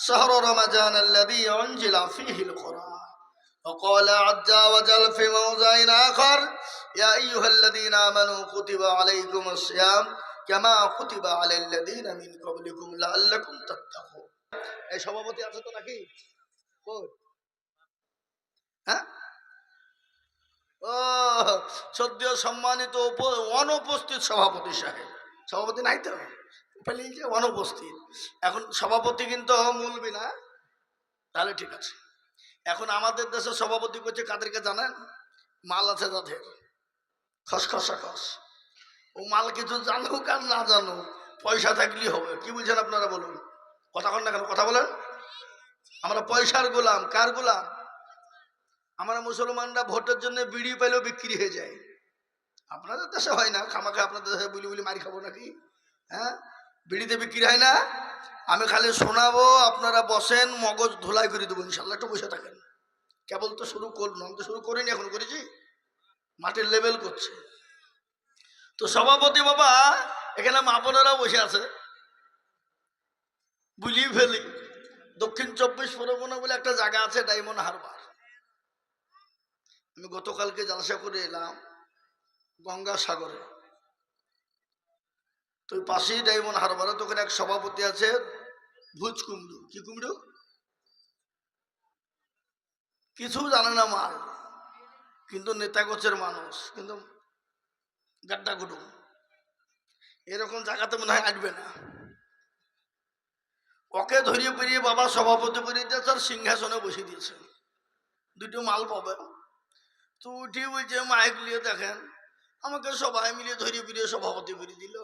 شهر رمضان الذي أنزل فيه القرآن وقال عز وجل في موضع آخر يا أيها الذين آمنوا كتب عليكم الصيام كما كتب على الذين من قبلكم لعلكم تتقون এই সভাপতি আছে তো নাকি কই? হ্যাঁ ও সদ্য সম্মানিত উপ- অনুপস্থিত সভাপতি সাহেব সভাপতি নাই তো পেলে যে অনুপস্থিত। এখন সভাপতি কিন্তু মূলবি না, তাহলে ঠিক আছে। এখন আমাদের দেশে সভাপতি করছে কাদেরকে জানেন? মাল আছে যাদের খসখসা খস। ও মাল কিছু জানুক আর না জানুক, পয়সা থাকলেই হবে। কি বুঝছেন আপনারা বলুন? কথা কন না কেন? কথা বলেন। আমরা পয়সার গোলাম, কার গোলাম? আমরা মুসলমানরা ভোটের জন্য বিড়ি পাইলেও বিক্রি হয়ে যায়। আপনাদের দেশে হয় না? খামাখা আপনাদের দেশে বুলি বুলি মারি খাব নাকি? হ্যাঁ? বিড়িতে বিক্রি হয় না। আমি খালি শোনাবো, আপনারা বসেন, মগজ ধুলাই করে দেবো, ইনশাল্লাহ একটু বসে থাকেন। কেবল তো শুরু করুন আমি তো শুরু করিনি, এখন করেছি। মাটির লেভেল করছে। তো সভাপতি বাবা, এখানে মাপনেরাও বসে আছে। বুঝিয়ে ফেলি, দক্ষিণ চব্বিশ পরগনা বলে একটা জায়গা আছে, ডায়মন্ড হারবার। আমি গতকালকে জালসা করে এলাম, গঙ্গাসাগরে। তো পাশেই ডায়মন্ড হারবারে তো ওখানে এক সভাপতি আছে, ভুজ কুমড়ু। কি কুমড়ু? কিছু জানে না মাল কিন্তু নেতা গোছের মানুষ, কিন্তু গাড্ডা গুডু। এরকম জায়গাতে মনে হয় আসবে না। ওকে ধরিয়ে পেরিয়ে বাবা সভাপতি করে দিয়েছে আর সিংহাসনে বসিয়ে দিয়েছে। দুটো মাল পাবে। তো উঠি বলছে, মাইক নিয়ে দেখেন। আমাকে সবাই মিলিয়ে ধরিয়ে ফিরিয়ে সভাপতি করে দিল।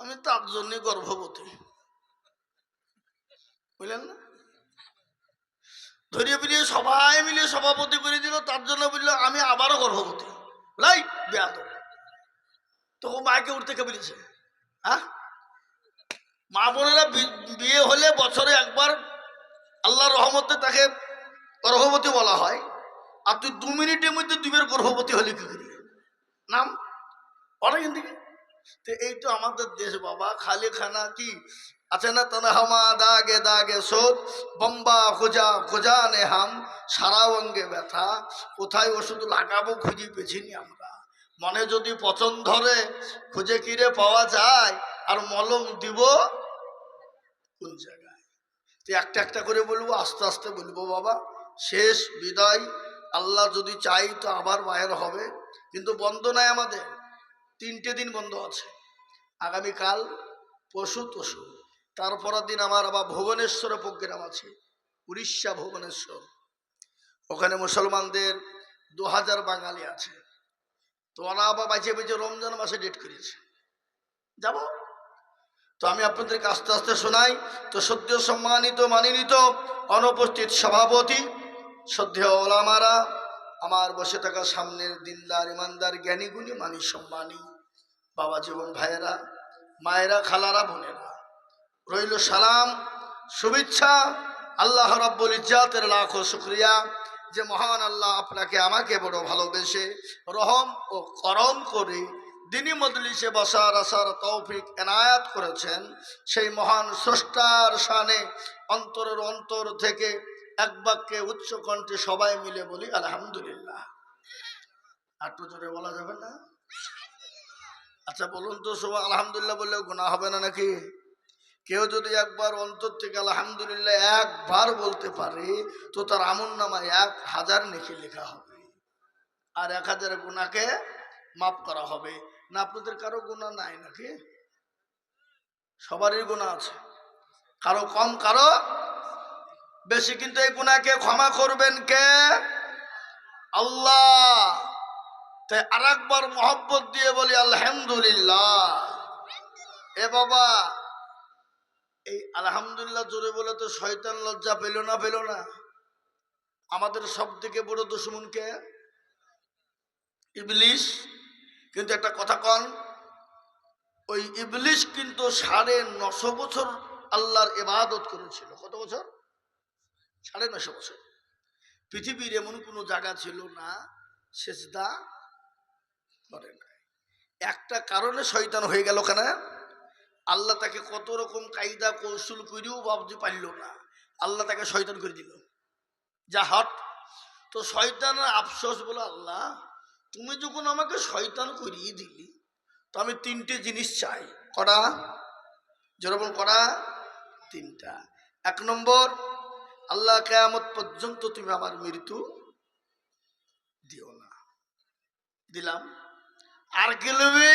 আমি তার জন্য গর্ভবতী। বুঝলেন না? ধরিয়ে ফিরিয়ে সবাই মিলে সভাপতি করে দিল, তার জন্য বলল, আমি আবারও গর্ভবতী। লাই বেয়াদ তখন মাকে উঠতে কে বলেছে? হ্যাঁ? মা বোনেরা বিয়ে হলে বছরে একবার আল্লাহর রহমতে তাকে গর্ভবতী বলা হয়। আর তুই দু মিনিটের মধ্যে দুবের গর্ভবতী হলি কি করি? নাম? অনেক দিকে তো এই তো আমাদের দেশ বাবা, খালি খানা কি? আছে না তানা হামা দাগে দাগে সোদ? বম্বা খোঁজা খোঁজা নে হাম সারা অঙ্গে ব্যথা। কোথায় ওষুধ লাগাবো খুঁজি পেছিনি আমরা। মনে যদি পচন ধরে, খুঁজে কিরে পাওয়া যায়? আর মলম দিব কোন জায়গায়? তো একটা একটা করে বলব, আস্তে আস্তে বলব বাবা। শেষ বিদায়। আল্লাহ যদি চাই তো আবার বাইর হবে। কিন্তু বন্ধ নাই আমাদের তিনটে দিন বন্ধ আছে। আগামীকাল পশু তসু। তারপরের দিন আমার আবার ভুবনেশ্বরে প্রোগ্রাম আছে, উড়িষ্যা ভুবনেশ্বর। ওখানে মুসলমানদের দু হাজার বাঙালি আছে। তো ওরা আবার বাঁচিয়ে বেঁচে রমজান মাসে ডেট করেছে যাব? তো আমি আপনাদেরকে আস্তে আস্তে শোনাই। তো সদ্য সম্মানিত, মানিনিত, অনুপস্থিত সভাপতি, সদ্য ওলামারা, আমার বসে থাকা সামনের দিনদার, ইমানদার, জ্ঞানীগুণী, মানি সম্মানী। বাবা জীবন ভাইয়েরা, মায়েরা, খালারা, বোনেরা। রইল সালাম, শুভেচ্ছা, আল্লাহ রব্বুল ইজ্জাতের লাখ শুক্রিয়া যে মহান আল্লাহ আপনাকে আমাকে বড় ভালোবেসে রহম ও করম করে দিনী মজলিসে বসার আসার তৌফিক এনায়াত করেছেন। সেই মহান স্রষ্টার শানে অন্তরের অন্তর থেকে এক বাক্যে উচ্চ কণ্ঠে সবাই মিলে বলি, আলহামদুলিল্লাহ। আর তো জোরে বলা যাবে না? আচ্ছা বলুন তো, সবাই আলহামদুলিল্লাহ বললে গুণা হবে না নাকি? কেউ যদি একবার অন্তর থেকে আলহামদুলিল্লাহ একবার বলতে পারে, তো তার আমন নামায় এক হাজার নেকি লেখা হবে। আর এক হাজার গুণাকে মাফ করা হবে। না, আপনাদের কারও গুণা নাই নাকি? সবারই গুণা আছে। কারও কম, কারও বেশি। কিন্তু এই গুণাকে ক্ষমা করবেন কে? আল্লাহ। তাই আর একবার মহব্বত দিয়ে বলি, আলহামদুলিল্লাহ। এ বাবা, এই আলহামদুলিল্লাহ জোরে বলে তো শয়তান লজ্জা পেল না পেল না। আমাদের সব থেকে বড় দুশ্মনকে ইবলিশ। কিন্তু একটা কথা কন, ওই ইবলিশ কিন্তু সাড়ে নশো বছর আল্লাহর ইবাদত করেছিল। কত বছর? সাড়ে নশো বছর। পৃথিবীর এমন কোনো জায়গা ছিল না, সেজদা করে না একটা কারণে শয়তান হয়ে গেল কেন? আল্লাহ তাকে কত রকম কায়দা কৌশল করেও ভাবতে পারল না। আল্লাহ তাকে শয়তান করে দিল। যা হট, তো শয়তানের আফসোস বলে, আল্লাহ, তুমি যখন আমাকে শয়তান করিয়ে দিলি, তো আমি তিনটে জিনিস চাই। করা যেরকম করা তিনটা। এক নম্বর, আল্লাহ কেয়ামত পর্যন্ত তুমি আমার মৃত্যু দিও না। দিলাম। আর কি নেবে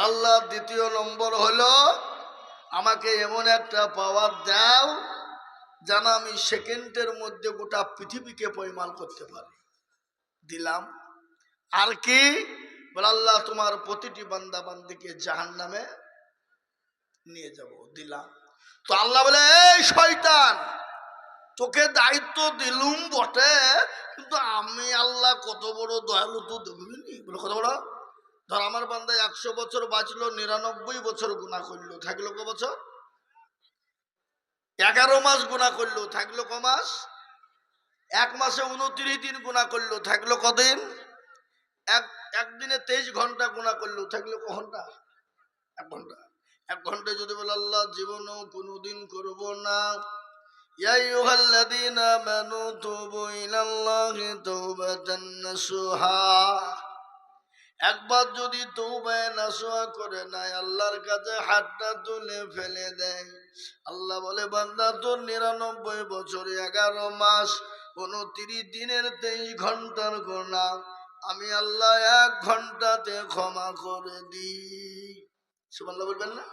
আল্লাহ, দ্বিতীয় নম্বর হলো, আমাকে এমন একটা পাওয়ার দাও, যেন আমি সেকেন্ডের মধ্যে গোটা পৃথিবীকে পরিমাণ করতে পারি। দিলাম। আর কি? বলে, আল্লাহ, তোমার প্রতিটি বান্দা বান্দিকে জাহান নামে নিয়ে যাব। দিলাম। তো আল্লাহ বলে, এই শয়তান, তোকে দায়িত্ব দিলুম বটে, কিন্তু আমি আল্লাহ কত বড় দয়ালু তো দেখবিনি বলে, কত বড়? ধর আমার বান্দায় একশো বছর বাঁচলো নিরানব্বই বছর গুণা করলো থাকলো ক বছর এগারো মাস গুণা করলো থাকলো ক মাস এক মাসে উনত্রিশ দিন গুণা করলো থাকলো কদিন এক একদিনে তেইশ ঘন্টা গুণা করলো থাকলো ক ঘন্টা এক ঘন্টা এক ঘন্টা যদি বলে আল্লাহ জীবনও কোনোদিন করব না يا أيها الذين آمنوا توبوا إلى الله توبة نصوحا একবার যদি তৌবায় নাসোয়া করে নাই আল্লাহর কাছে হাতটা তুলে ফেলে দেয়। আল্লাহ বলে, বান্দা, তোর নিরানব্বই বছর, এগারো মাস, উনত্রিশ দিনের তেইশ ঘণ্টার গোনা আমি আল্লাহ এক ঘন্টাতে ক্ষমা করে দিই। সুমাল্লাহ বলবেন না?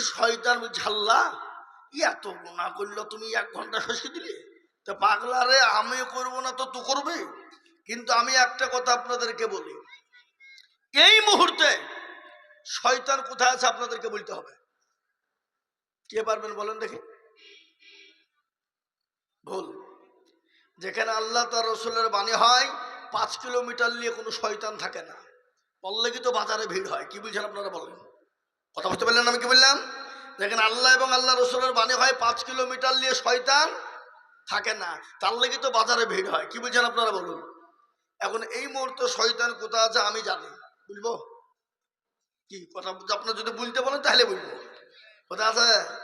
শয়তান ঝাল্লা? এত গুণা করল, তুমি এক ঘণ্টা শশী দিলে? তা পাগলা রে, আমি করব না তো তো করবে? কিন্তু আমি একটা কথা আপনাদেরকে বলি। এই মুহূর্তে শয়তান কোথায় আছে আপনাদেরকে বলতে হবে? কে পারবেন বলেন দেখি? ভুল। যেখানে আল্লাহ তার রসুলের বাণী হয়, পাঁচ কিলোমিটার নিয়ে কোনো শয়তান থাকে না। বললে কি তো বাজারে ভিড় হয়। কি বলছেন আপনারা বলেন? কথা বুঝতে পারলেন আমি কি বললাম? যেখানে আল্লাহ এবং আল্লাহ রসুলের বাণী হয়, পাঁচ কিলোমিটার নিয়ে শয়তান থাকে না। তার লেগে তো বাজারে ভিড় হয়। কি বলছেন আপনারা বলুন? এখন এই মুহূর্তে শয়তান কোথায় আছে আমি জানি। বুঝব? কি, কথা আপনার যদি বলতে বলেন তাহলে বলব। কোথায় আছে?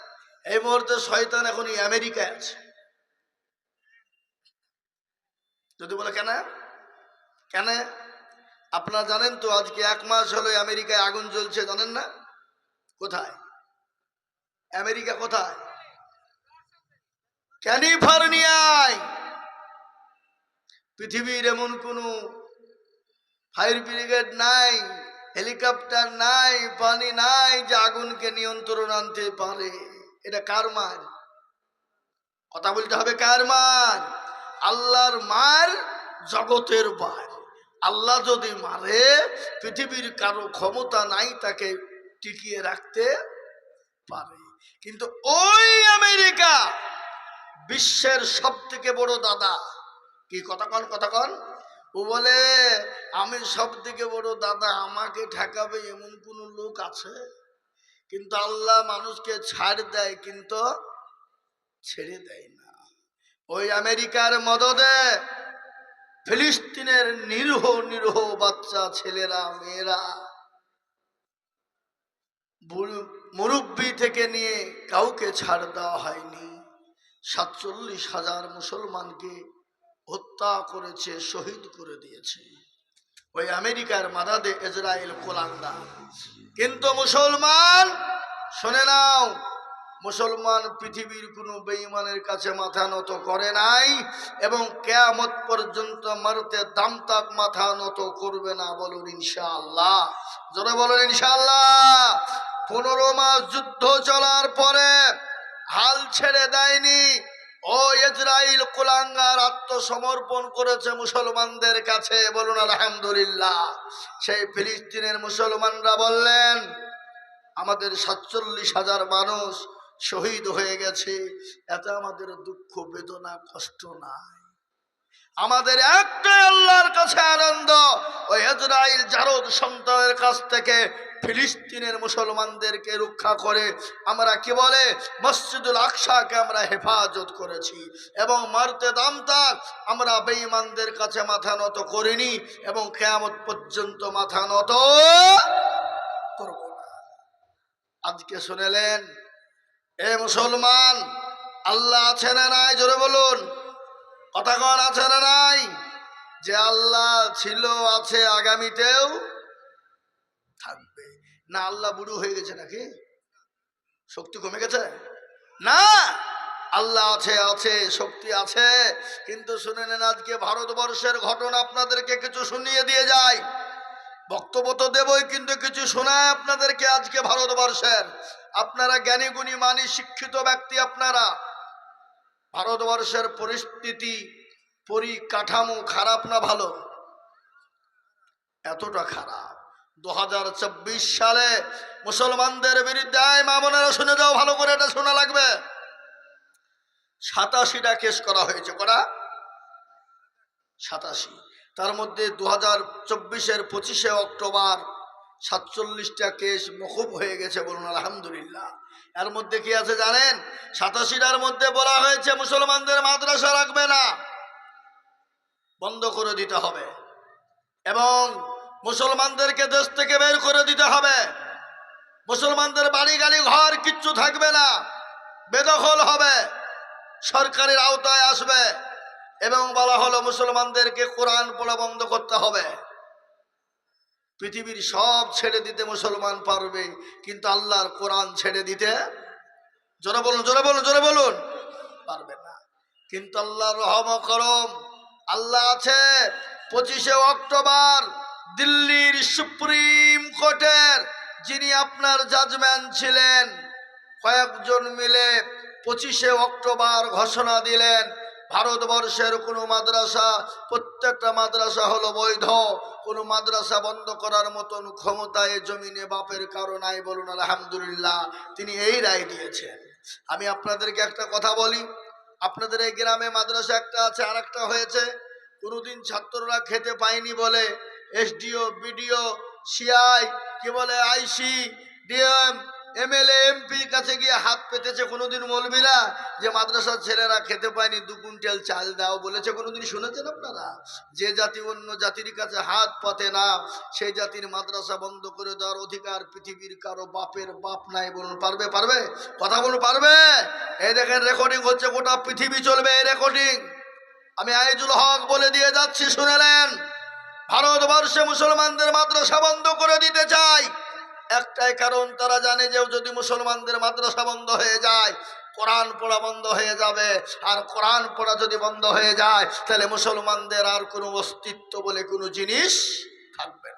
এই মুহূর্তে শয়তান এখন আমেরিকায় আছে। যদি বলে, কেন? কেন? আপনারা জানেন তো, আজকে এক মাস হলো আমেরিকায় আগুন জ্বলছে, জানেন না? কোথায়? আমেরিকা কোথায়? ক্যালিফোর্নিয়ায়। পৃথিবীর এমন কোনো ফায়ার ব্রিগেড নাই, হেলিকপ্টার নাই, পানি নাই যে আগুনকে নিয়ন্ত্রণ আনতে পারে। এটা কার মার? কথা বলতে হবে কার মার? আল্লাহর মার জগতের বার আল্লাহ যদি মারে, পৃথিবীর কারও ক্ষমতা নাই তাকে টিকিয়ে রাখতে পারে। কিন্তু ওই আমেরিকা বিশ্বের সব থেকে বড় দাদা। কি কথা কন ও বলে, আমি সব থেকে বড় দাদা, আমাকে ঠেকাবে এমন কোন লোক আছে? কিন্তু আল্লাহ মানুষকে ছাড় দেয়, কিন্তু ছেড়ে দেয় না। ওই আমেরিকার মদদে ফিলিস্তিনের নিরহ নিরহ বাচ্চা ছেলেরা, মেয়েরা মুরব্বি থেকে নিয়ে কাউকে ছাড় দেওয়া হয়নি। সাতচল্লিশ হাজার মুসলমানকে হত্যা করেছে, শহীদ করে দিয়েছে। ওই আমেরিকার মাদাদে ইসরায়েল কোলাঙ্গা কিন্তু মুসলমান, শুনে নাও, মুসলমান পৃথিবীর কোনো বেঈমানের কাছে মাথা নত করে নাই এবং কেয়ামত পর্যন্ত মারতে দামতাক মাথা নত করবে না বলুন ইনশাআল্লাহ। জোরে বলুন ইনশাআল্লাহ। পনেরো মাস যুদ্ধ চলার পরে হাল ছেড়ে দেয়নি ও ইসরাইল কুলাঙ্গার আত্মসমর্পণ করেছে মুসলমানদের কাছে, বলুন আলহামদুলিল্লাহ। সেই ফিলিস্তিনের মুসলমানরা বললেন, আমাদের সাতচল্লিশ হাজার মানুষ শহীদ হয়ে গেছে, এতে আমাদের দুঃখ, বেদনা, কষ্ট নাই। আমাদের একটাই আল্লাহর কাছে আনন্দ, ওই ইসরাইল জারদ সন্তানের কাছ থেকে ফিলিস্তিনের মুসলমানদেরকে রক্ষা করে আমরা কি বলে মসজিদুল আকসাকে আমরা হেফাজত করেছি এবং মারতে দামতাক আমরা বেঈমানদের কাছে মাথা নত করিনি এবং কেয়ামত পর্যন্ত মাথা নত করব না। আজকে শুনেলেন, এ মুসলমান, আল্লাহ আছে না নাই? জোরে বলুন। কথা কন, আছে না নাই? যে আল্লাহ ছিল, আছে আগামীতেও না আল্লাহ বুড়ো হয়ে গেছে নাকি? শক্তি কমে গেছে? না, আল্লাহ আছে আছে, শক্তি আছে। কিন্তু শুনে নেন আজকে ভারতবর্ষের ঘটনা আপনাদেরকে কিছু শুনিয়ে দিয়ে যায় বক্তব্য তো দেবই, কিন্তু কিছু শোনায় আপনাদেরকে আজকে ভারতবর্ষের। আপনারা জ্ঞানী, গুণী, মানি, শিক্ষিত ব্যক্তি আপনারা। ভারতবর্ষের পরিস্থিতি, পরিকাঠামো খারাপ না ভালো? এতটা খারাপ। দু হাজার চব্বিশ সালে মুসলমানদের বিরুদ্ধে আয় মা শুনে যাও, ভালো করে এটা শোনা লাগবে। সাতাশিটা কেস করা হয়েছে করা সাতাশি। তার মধ্যে দু হাজার চব্বিশের পঁচিশে অক্টোবর সাতচল্লিশটা কেস মকুব হয়ে গেছে বলুন, আলহামদুলিল্লাহ। এর মধ্যে কি আছে জানেন? সাতাশিটার মধ্যে বলা হয়েছে মুসলমানদের মাদ্রাসা রাখবে না, বন্ধ করে দিতে হবে। এবং মুসলমানদেরকে দেশ থেকে বের করে দিতে হবে। মুসলমানদের বাড়ি গাড়ি ঘর কিচ্ছু থাকবে না। বেদখল হবে। সরকারের আওতায় আসবে এবং বলা হলো মুসলমানদেরকে কোরআন পড়া বন্ধ করতে হবে। পৃথিবীর সব ছেড়ে দিতে মুসলমান পারবে, কিন্তু আল্লাহর কোরআন ছেড়ে দিতে জোরে বলুন জোরে বলুন জোরে বলুন। পারবে না। কিন্তু আল্লাহর রহম করম আল্লাহ আছে পঁচিশে অক্টোবর। দিল্লির সুপ্রিম কোর্টের যিনি আপনার জাজম্যান ছিলেন, কয়েকজন মিলে পঁচিশে অক্টোবর ঘোষণা দিলেন, ভারতবর্ষের কোনো মাদ্রাসা, প্রত্যেকটা মাদ্রাসা হলো বৈধ, কোনো মাদ্রাসা বন্ধ করার মতন ক্ষমতায় জমিনে বাপের কারও নাই বলুন আলহামদুলিল্লাহ, তিনি এই রায় দিয়েছেন। আমি আপনাদেরকে একটা কথা বলি, আপনাদের এই গ্রামে মাদ্রাসা একটা আছে আর হয়েছে, কোনোদিন ছাত্ররা খেতে পায়নি বলে এসডিও, বিডিও, সিআই, কি বলে, আইসি, ডিএম, এমএলএ এমপির কাছে গিয়ে হাত পেতেছে কোনোদিন মলবিরা যে মাদ্রাসার ছেলেরা খেতে পায়নি, দু কুইন্টাল চাল দাও বলেছে। কোনোদিন শুনেছেন আপনারা? যে জাতি অন্য জাতির কাছে হাত পাতে না, সেই জাতির মাদ্রাসা বন্ধ করে দেওয়ার অধিকার পৃথিবীর কারও বাপের বাপ নাই বলুন, পারবে পারবে? কথা বলুন, পারবে? এই দেখেন রেকর্ডিং হচ্ছে, গোটা পৃথিবী চলবে এই রেকর্ডিং আমি আইজুল হক বলে দিয়ে যাচ্ছি শুনেলেন ভারতবর্ষে মুসলমানদের মাদ্রাসা বন্ধ করে দিতে চাই। একটাই কারণ, তারা জানে যে যদি মুসলমানদের মাদ্রাসা বন্ধ হয়ে যায়, কোরআন পড়া বন্ধ হয়ে যাবে। আর কোরআন পড়া যদি বন্ধ হয়ে যায়, তাহলে মুসলমানদের আর কোনো অস্তিত্ব বলে কোনো জিনিস থাকবে